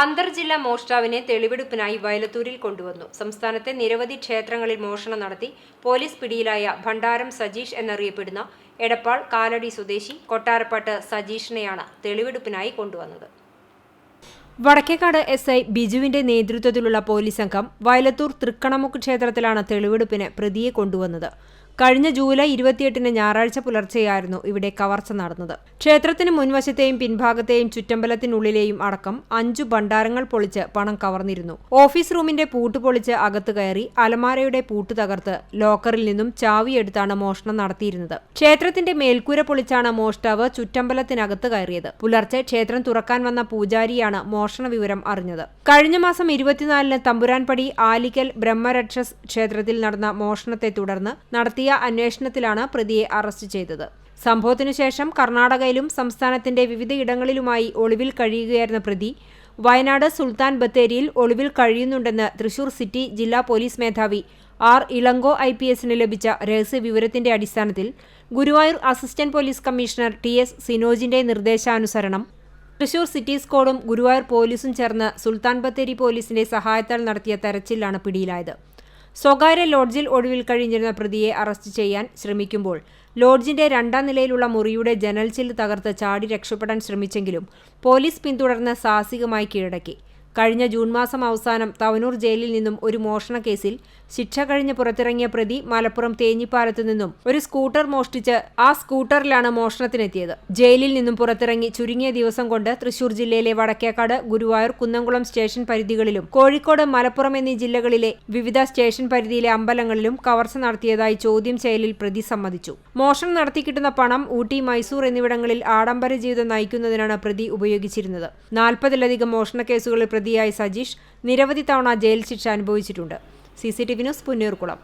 അന്തർജില്ലാ മോഷ്ടാവിനെ തെളിവെടുപ്പിനായി വയലത്തൂരിൽ കൊണ്ടുവന്നു. സംസ്ഥാനത്തെ നിരവധി ക്ഷേത്രങ്ങളിൽ മോഷണം നടത്തി പോലീസ് പിടിയിലായ ഭണ്ഡാരം സജീഷ് എന്നറിയപ്പെടുന്ന എടപ്പാൾ കാലടി സ്വദേശി കൊട്ടാരപ്പാട്ട് സജീഷിനെയാണ് തെളിവെടുപ്പിനായി കൊണ്ടുവന്നത്. വടക്കേക്കാട് എസ് ഐ ബിജുവിന്റെ നേതൃത്വത്തിലുള്ള പോലീസ് സംഘം വയലത്തൂർ തൃക്കണമുക്ക് ക്ഷേത്രത്തിലാണ് തെളിവെടുപ്പിന് പ്രതിയെ കൊണ്ടുവന്നത്. കഴിഞ്ഞ ജൂലൈ ഇരുപത്തിയെട്ടിന് ഞായറാഴ്ച പുലർച്ചെയായിരുന്നു ഇവിടെ കവർച്ച നടന്നത്. ക്ഷേത്രത്തിന് മുൻവശത്തെയും പിൻഭാഗത്തെയും ചുറ്റമ്പലത്തിനുള്ളിലെയും അടക്കം അഞ്ചു ഭണ്ഡാരങ്ങൾ പൊളിച്ച് പണം കവർന്നിരുന്നു. ഓഫീസ് റൂമിന്റെ പൂട്ട് പൊളിച്ച് അകത്ത് കയറി അലമാരയുടെ പൂട്ട് തകർത്ത് ലോക്കറിൽ നിന്നും ചാവിയെടുത്താണ് മോഷണം നടത്തിയിരുന്നത്. ക്ഷേത്രത്തിന്റെ മേൽക്കൂര പൊളിച്ചാണ് മോഷ്ടാവ് ചുറ്റമ്പലത്തിനകത്ത് കയറിയത്. പുലർച്ചെ ക്ഷേത്രം തുറക്കാൻ വന്ന പൂജാരിയാണ് മോഷണ വിവരം അറിഞ്ഞത്. കഴിഞ്ഞ മാസം ഇരുപത്തിനാലിന് തമ്പുരാൻപടി ആലിക്കൽ ബ്രഹ്മരക്ഷസ് ക്ഷേത്രത്തിൽ നടന്ന മോഷണത്തെ തുടർന്ന് നടത്തിയ അന്വേഷണത്തിലാണ് പ്രതിയെ അറസ്റ്റ് ചെയ്തത്. സംഭവത്തിനു ശേഷം കർണാടകയിലും സംസ്ഥാനത്തിന്റെ വിവിധയിടങ്ങളിലുമായി ഒളിവിൽ കഴിയുകയായിരുന്ന പ്രതി വയനാട് സുൽത്താൻ ബത്തേരിയിൽ ഒളിവിൽ കഴിയുന്നുണ്ടെന്ന് തൃശൂർ സിറ്റി ജില്ലാ പോലീസ് മേധാവി ആർ ഇളങ്കോ ഐ പി എസിന് ലഭിച്ച രഹസ്യ വിവരത്തിന്റെ അടിസ്ഥാനത്തിൽ Guruvayur assistant police commissioner T S സിനോജിന്റെ നിർദ്ദേശാനുസരണം തൃശൂർ സിറ്റി സ്കോഡും ഗുരുവായൂർ പോലീസും ചേർന്ന് സുൽത്താൻ ബത്തേരി പോലീസിന്റെ സഹായത്താൽ നടത്തിയ തെരച്ചിലാണ് പിടിയിലായത്. സ്വകാര്യ ലോഡ്ജിൽ ഒഴിവിൽ കഴിഞ്ഞിരുന്ന പ്രതിയെ അറസ്റ്റ് ചെയ്യാൻ ശ്രമിക്കുമ്പോൾ ലോഡ്ജിന്റെ രണ്ടാം നിലയിലുള്ള മുറിയുടെ ജനൽ ചില്ല് തകർത്ത് ചാടി രക്ഷപ്പെടാൻ ശ്രമിച്ചെങ്കിലും പോലീസ് പിന്തുടർന്ന് സാഹസികമായി കീഴടക്കി. കഴിഞ്ഞ ജൂൺ മാസം അവസാനം തവനൂർ ജയിലിൽ നിന്നും ഒരു മോഷണ കേസിൽ ശിക്ഷ കഴിഞ്ഞ് പുറത്തിറങ്ങിയ പ്രതി മലപ്പുറം തേഞ്ഞിപ്പാലത്ത് നിന്നും ഒരു സ്കൂട്ടർ മോഷ്ടിച്ച് ആ സ്കൂട്ടറിലാണ് മോഷണത്തിനെത്തിയത്. ജയിലിൽ നിന്നും പുറത്തിറങ്ങി ചുരുങ്ങിയ ദിവസം കൊണ്ട് തൃശൂർ ജില്ലയിലെ വടക്കേക്കാട് ഗുരുവായൂർ കുന്നംകുളം സ്റ്റേഷൻ പരിധികളിലും കോഴിക്കോട് മലപ്പുറം എന്നീ ജില്ലകളിലെ വിവിധ സ്റ്റേഷൻ പരിധിയിലെ അമ്പലങ്ങളിലും കവർച്ച നടത്തിയതായി ചോദ്യം ചെയ്യലിൽ പ്രതി സമ്മതിച്ചു. മോഷണം നടത്തി കിട്ടുന്ന പണം ഊട്ടി മൈസൂർ എന്നിവിടങ്ങളിൽ ആഡംബര ജീവിതം നയിക്കുന്നതിനാണ് പ്രതി ഉപയോഗിച്ചിരുന്നത്. നാൽപ്പതിലധികം മോഷണ കേസുകളിൽ പ്രതിയായ സജീഷ് നിരവധി തവണ ജയിൽ ശിക്ഷ അനുഭവിച്ചിട്ടുണ്ട്. C C T V news Punnoorkulam.